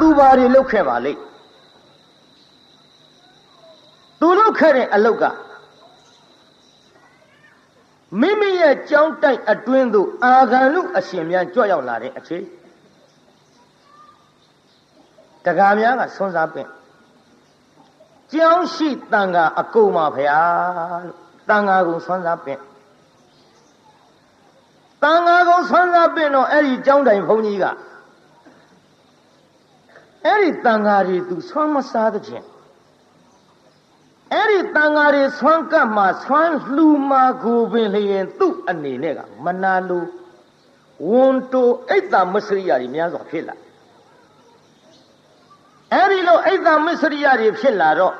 သူဘာတွေလုပ်ခဲ့ပါလိမ့်သူလုပ်ခဲ့တဲ့အလုပ်ကမိမိရဲ့ကြောင်းတိုက်အတွင်းသို့အာဂန်လူအရှင်များကြွရောက်လာတဲ့အချိန်တကားများကဆွန်းစားပင့်ကြောင်းရှိတန်ခါအကုန်ပါဗျာလို့တန်ခါကုန်ဆွန်းစားပင့်တန်ခါကုန်ဆွန်းစားပင့်တော့အဲ့ဒီကြောင်းတိုင်ဘုန်းကြီးက အဲ့ဒီတန်ခါတွေသူဆွမ်းမစားတဲ့ချင်းအဲ့ဒီတန်ဃာတွေဆွမ်းကပ်မှာဆွမ်းလှူမှာကိုပင်လျင်သူ့အနေနဲ့ကမနာလိုဝန်တိုအိတ်တာမစ္စရိယတွေများစွာဖြစ်လာအဲ့ဒီလိုအိတ်တာမစ္စရိယတွေဖြစ်လာတော့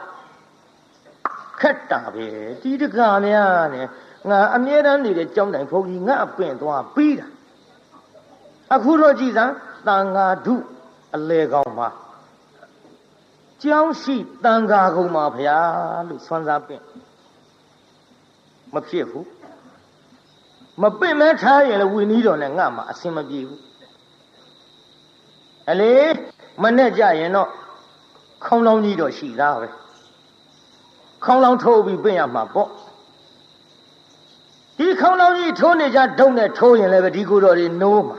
ခက်တာပဲဒီတကာများနဲ့ငါအမြဲတမ်းနေတဲ့ကြောင်းတိုင်ဘုန်းကြီးငါအပင်သွားပြီးတာအခုတော့ကြည်စမ်းတန်ဃာဓု အလေကောင်မှာကျောင်းရှိတန်ဃာကုံပါဗျာလို့ဆွမ်းစားပင့်မဖြစ်ဘူးမပင့်မဲထားရင်လည်းဝီနီးတော်နဲ့ငါမှအဆင်မပြေဘူးအလေမနဲ့ကြရင်တော့ခေါင်းလောင်းကြီးတော့ရှိသားပဲခေါင်းလောင်းထိုးပြီးပင့်ရမှာပေါ့ဒီခေါင်းလောင်းကြီးထိုးနေကြဒုံနဲ့ထိုးရင်လည်းဒီကိုယ်တော်တွေနိုးမှာ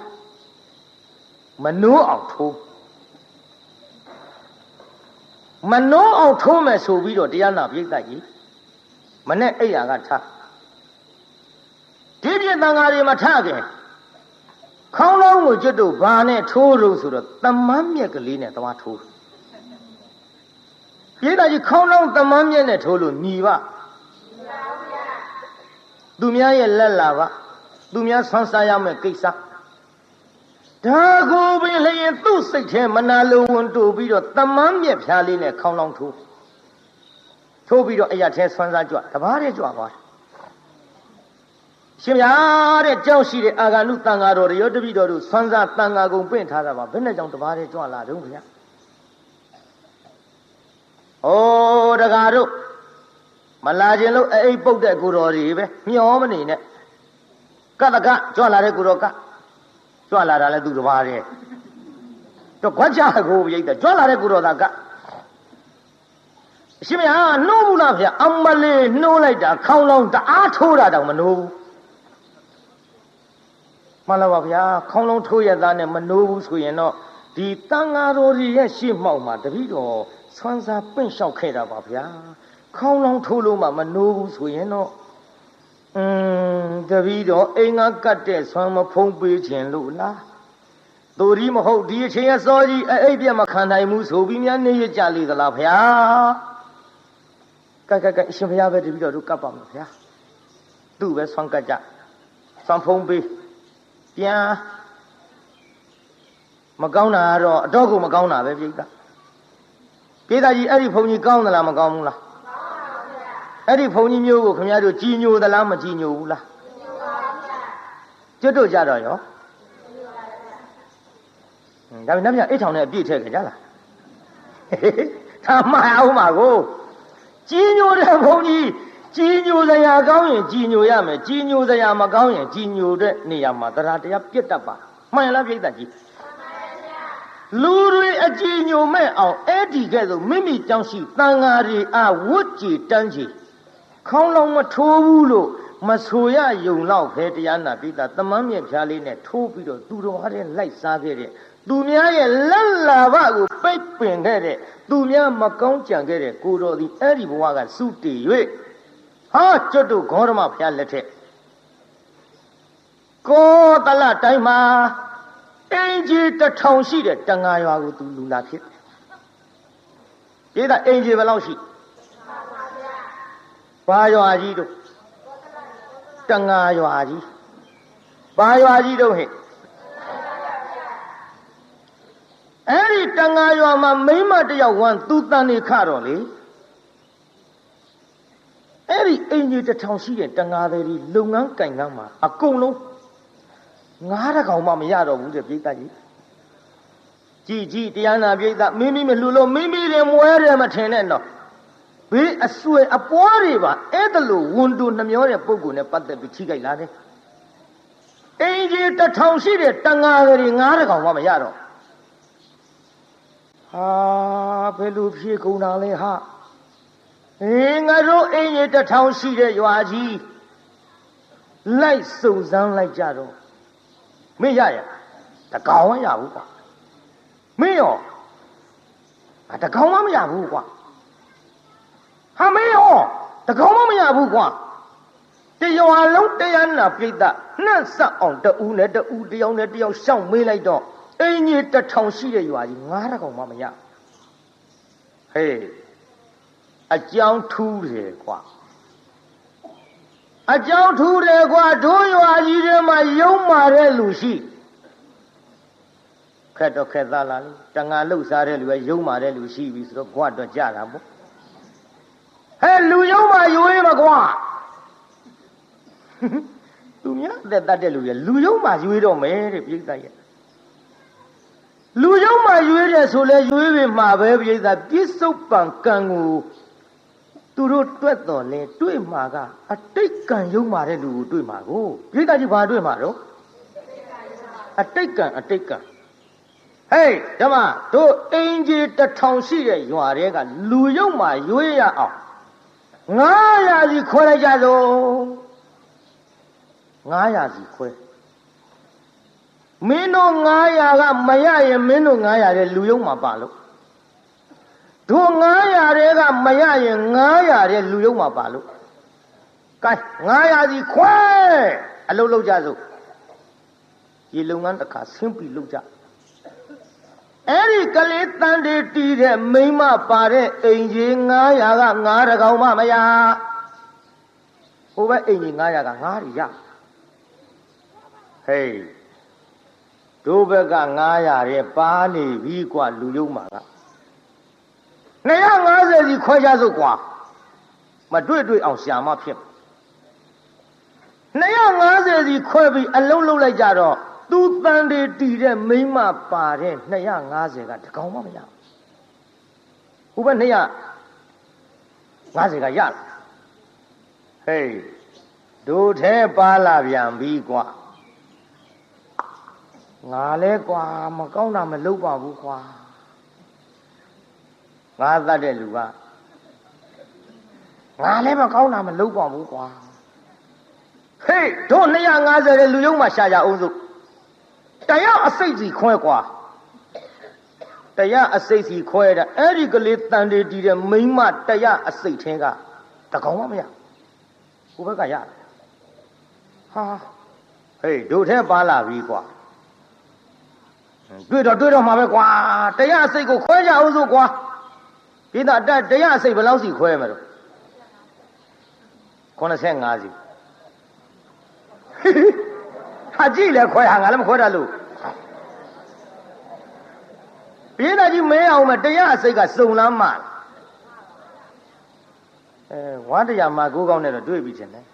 မနိုးအောင်ထိုး မနှောအောင်ထိုးမယ်ဆိုပြီးတော့တရားနာပြိဿကြီးမနဲ့အိယာကထားဒီပြည့်တန်ဃာတွေမထခင်ခေါင်းလုံးကိုကျွတ်တို့ဘာနဲ့ထိုးလို့ဆိုတော့တမန်းမြက်ကလေးနဲ့သွားထိုးပြိဿကြီးခေါင်းလုံးတမန်းမြက်နဲ့ထိုးလို့ညီပါသူများရဲ့လက်လာပါသူများဆွမ်းစားရမယ့်ကိစ္စ ဒါကိုပင်လျင်သူ့စိတ်ထဲမနာလိုဝန်တူပြီးတော့တမန်းမြက်ဖြားလေးနဲ့ခေါင်းလောင်းထိုးထိုးပြီးတော့အရာထဲဆွမ်းစားကြွတဘာတဲ့ကြွသွားတယ်ရှင်ဗျာတဲ့ကြောက်ရှိတဲ့အာဂန္ဓုတန်ဃာတော်တွေရောတပိတော်တို့ဆွမ်းစားတန်ဃာကုံပင့်ထားတာပါဘယ်နဲ့ကြောင့်တဘာတဲ့ကြွလာတုံးဗျာဩတကားတို့မလာခြင်းလို့အိပ်ပုတ်တဲ့ကိုတော်တွေပဲမျောမနေနဲ့ကတကကြွလာတဲ့ကိုတော်က ကြွလာတာလဲသူတစ်ပါးတည်းတော့ခွက်ချကိုပြိတ်တယ်ကြွလာတဲ့ကိုတော်သားကအရှင်မဟာနှိုးဘူးလားဗျအမလေးနှိုးလိုက်တာခေါင်းလောင်းတအားထိုးတာတောင်မနှိုးဘူးမှန်လားပါဗျာခေါင်းလုံးထိုးရသားနဲ့မနှိုးဘူးဆိုရင်တော့ဒီတန်ဃာတော်ကြီးရဲ့ရှေ့မှောက်မှာတပည့်တော်ဆွမ်းစားပင့်လျှောက်ခဲ့တာပါဗျာခေါင်းလုံးထိုးလို့မှမနှိုးဘူးဆိုရင်တော့อืม တပည့်တော်အိမ်ကကတ်တဲ့ဆွမ်းမဖုံးပေးခြင်းလို့လားသူဒီမဟုတ်ဒီအချိန်အစောကြီးအိပ်ပြက်မခံနိုင်ဘူးဆိုပြီးများနေရကြလေသလားဗျာကက်ကက်ကအရှင်ဘုရားပဲတပည့်တော်တို့ကပ်ပါမယ်ဗျာသူ့ပဲဆွမ်းကတ်ကြဆွမ်းဖုံးပေးပြန်မကောင်းတာကတော့အတော့ကိုမကောင်းတာပဲပြိတ္တာပြိတ္တာကြီးအဲ့ဒီဘုံကြီးကောင်းသလားမကောင်းဘူးလားအဲ့ဒီဘုံကြီးမျိုးကိုခင်ဗျားတို့ကြည်ညိုသလားမကြည်ညိုဘူးလား ကျွတ်တို့ကြတော့ရောဒါပေမဲ့နောက်ပြန်အိတ်ထောင်နဲ့အပြည့်ထည့်ကြလားသာမအောင်ပါကိုကြည်ညိုတဲ့ဘုံကြီးကြည်ညိုစရာကောင်းရင်ကြည်ညိုရမယ်ကြည်ညိုစရာမကောင်းရင်ကြည်ညိုတဲ့နေရာမှာတရားတရားပြတ်တတ်ပါမှန်လားပြိတ္တကြီးလူတွေအကြည်ညိုမဲ့အောင်အဲ့ဒီကဲ့သို့မိမိတောင်းရှိတန်ဃာတွေအဝတ်ကြည်တန်းကြည်ခေါင်းလုံးမထိုးဘူးလို့ မဆိုရယုံတော့ခဲတရားနာပိတာတမန်းမြက်ဖြားလေးနဲ့ထိုးပြီးတော့သူတော်ဟာတဲ့လိုက်စားခဲ့တဲ့သူများရဲ့လက်လာဘကိုပိတ်ပင်ခဲ့တဲ့သူများမကောင်းကြံခဲ့တဲ့ကိုတော်သည်အဲ့ဒီဘဝကစုတည်၍ဟာကျွတ်တို့ဂေါရမဘုရားလက်ထက်ကောတလတိုင်းမှာအင်ကြီးတထောင်ရှိတဲ့တန်ဃာရွာကိုသူလူလာဖြစ်ပြေးတာအင်ကြီးဘယ်လောက်ရှိဘာရွာကြီးတို့ တန်ဃာရွာကြီးဘာရွာကြီးတို့ဟဲ့အဲ့ဒီတန်ဃာရွာမှာမိမတယောက်ဝမ်းသူတန်နေခတော့လေအဲ့ဒီအင်ကြီးတထောင်ရှိတဲ့တန်ဃာတွေလုပ်ငန်းကင်ကန်းမှာအကုန်လုံးငားတကောင်မှမရတော့ဘူးတဲ့ပြိတ္တကြီးကြည်ကြည်တရားနာပြိတ္တမိမိမလှူလို့မိမိတွေမွဲတယ်မထင်နဲ့တော့ ဘေးအဆွေအပွားတွေပါအဲ့ဒါလို့ဝန်တူနှမျောတဲ့ပုံကိုနဲ့ပတ်သက်ပြီးချိကြိုက်လာတယ်အင်ကြီးတထောင်ရှိတဲ့တန်ဃာတွေငားတကောင်မှမရတော့ဟာဘယ်လိုဖြေကုန်တာလဲဟာအေးငါတို့အင်းကြီးတစ်ထောင်ရှိတဲ့ရွာကြီးလိုက်စုံစမ်းလိုက်ကြတော့မင်းရရတကောင်မရဘူးကွာမင်းရောအတကောင်မမရဘူးကွာ ဟာမင်းရောတကောင်မမရဘူးကွာတရွာလုံးတရားနာပြိတ္တနှံ့ဆက်အောင်တူနဲ့တူတယောက်နဲ့တယောက်ရှောက်မေးလိုက်တော့အင်းကြီးတစ်ထောင်ရှိတဲ့ရွာကြီးငါးတကောင်မမရဟေးအကြောင်းထူးတယ်ကွာအကြောင်းထူးတယ်ကွာတို့ရွာကြီးထဲမှာယုံမာတဲ့လူရှိခက်တော့ခက်သားလားလေတငါလှုပ်ရှားတဲ့လူပဲယုံမာတဲ့လူရှိပြီဆိုတော့ကွာတော့ကြတာပေါ့ဟဲ့ လူယုံမာရွေးမကွာသူများတက်တတ်တဲ့လူရလူယုံမာရွေးတော့မယ်တဲ့ပြိဿရဲ့လူယုံမာရွေးတယ်ဆိုလဲရွေးပြီမှာပဲပြိဿပြစ္ဆုတ်ပံကံကိုသူတို့တွက်တော်လဲတွေ့မှာကအတိတ်ကံယုံမာတဲ့လူကိုတွေ့မှာကိုပြိဿကြီးဘာတွေ့မှာတော့အတိတ်ကံအတိတ်ကံဟေးဓမ္မတို့အင်ကြီးတထောင်ရှိတဲ့ရွာတွေကလူယုံမာရွေးရအောင် ငါးရာစီခွဲလိုက်ကြသော900စီခွဲမင်းတို့900ကမရရင်မင်းတို့900တဲ့လူယုံမှာပါလို့တို့900တဲ့ကမရရင်900တဲ့လူယုံမှာပါလို့ကဲ900စီခွဲအလုပ်လုပ်ကြစို့ရေလုပ်ငန်းတစ်ခါဆင်းပြီးလုပ်ကြ အဲ့ဒီကလေးတန်တေတီးတဲ့မိမပါတဲ့အိမ်ကြီး900က9တကောင်မှမရဟိုဘက်အိမ်ကြီး900က9တွေရဟေးတို့ဘက်က900ရဲ့ပါနေပြီกว่าလူယုံမှာက250စီခွဲကြစို့กว่าမတွေ့တွေ့အောင်ရှာမဖြစ်250စီခွဲပြီးအလုံးလုံးလိုက်ကြတော့ သူတန်တွေတီတဲ့မိမပါတဲ့250ကတကောင်မှမရဘူးဟိုဘက်250ကရလာဟေးဒိုထဲပါလာပြန်ပြီကွာငါလဲကွာမကောင်းတာမလုပ်ပါဘူးကွာငါတတ်တဲ့လူကငါလဲမကောင်းတာမလုပ်ပါဘူးကွာဟေးတို့250တဲ့လူယုံမှာရှာကြအောင်စို့ တရားအစိတ်စီခွဲကွာတရားအစိတ်စီခွဲတာအဲ့ဒီကလေးတန်တေတီတဲ့မိမတရားအစိတ်ထင်းကတကောင်မှမရဟိုဘက်ကရဟာဟေးတို့ထဲပါလာပြီကွာတွေ့တော့တွေ့တော့မှာပဲကွာတရားစိတ်ကိုခွဲကြအောင်စို့ကွာပြည်သားတက်တရားစိတ်ဘယ်လောက်စီခွဲမှာတော့85စီဟာကြည့်လေခွဲဟာငါလည်းမခွဲတတ်လို့ ပြည်သားကြီးမဲအောင်မတရားစိတ်ကစုံလမ်းမှာအဲဝါတရားမှာကိုးကောင်းနဲ့တော့တွေ့ပြီချင်းတယ်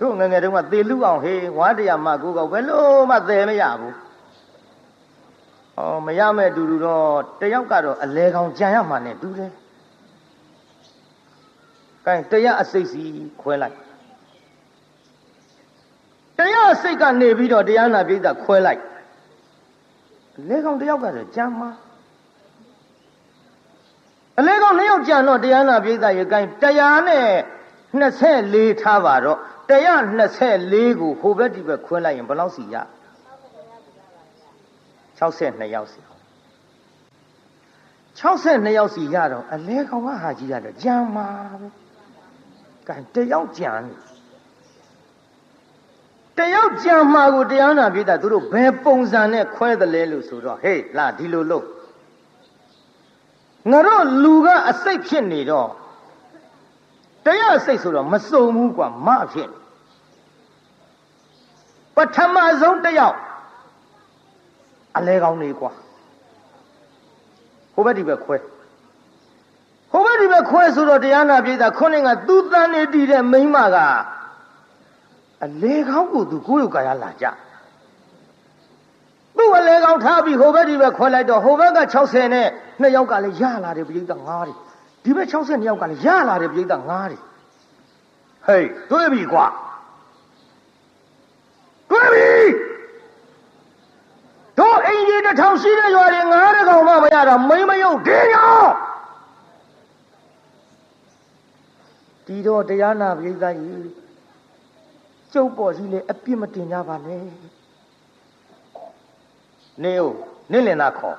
တို့ငငယ်တုန်းကသေလူအောင်ဟေးဝါတရားမှာကိုးကောင်းဘယ်လို့မှသေမရဘူးဩမရမဲ့တူတူတော့တယောက်ကတော့အလဲကောင်ကြံရမှာနဲ့တူတယ်။ကဲတရားအစိတ်စီခွဲလိုက်။တရားအစိတ်ကနေပြီးတော့တရားနာပိဋကခွဲလိုက်။အ လဲကောင်တယောက်ကတော့ကြံမှာအလဲကောင်နှစ်ယောက်ကြံတော့တရားနာပိဋကရေကဲတရားနဲ့24ထားပါတော့တရား24ကိုဟိုဘက်ဒီဘက်ခွဲလိုက်ရင်ဘယ်လောက်စီရလဲ62ယောက်စီ62ယောက်စီရတော့အလဲကောင်ကဟာကြီးရတော့ကြံမှာပဲကဲတယောက်ကြံ တယောက်ကြံမှာကိုတရားနာပြတာသူတို့ဘယ်ပုံစံနဲ့ခွဲတယ်လဲလို့ဆိုတော့ဟေးလာဒီလိုလို့ငါတို့လူကအစိတ်ဖြစ်နေတော့တရားစိတ်ဆိုတော့မစုံဘူးกว่าမဖြစ်ပထမဆုံးတယောက်အလဲကောင်းနေกว่าဟိုဘက်ဒီဘက်ခွဲဟိုဘက်ဒီဘက်ခွဲဆိုတော့တရားနာပြေးတာခုနှစ်ကသူ့တန်းနေတည်တဲ့မိန်းမက အလဲကောင်းကိုသူကိုယ်ရုပ်ကာယလာကြသူ့အလဲကောင်းထားပြီးဟိုဘက်ဒီဘက်ခွဲလိုက်တော့ဟိုဘက်က60နဲ့နှစ်ယောက်ကလည်းရလာတယ်ပြေးတာ9တယ်ဒီဘက်60နှစ်ယောက်ကလည်းရလာတယ်ပြေးတာ9တယ်ဟေးတွေ့ပြီကွာတွေ့ပြီတို့အိမ်ကြီးတစ်ထောင်ရှိတဲ့ရွာတွေငါးတကောင်မှမရတာမိမယုတ်ဒီညောဒီတော့တရားနာပရိသတ်ကြီး ကျုပ်ပေါ်ကြီးလေအပြစ်မတင်ကြပါနဲ့နေဦးနင့်လင်သာခေါ်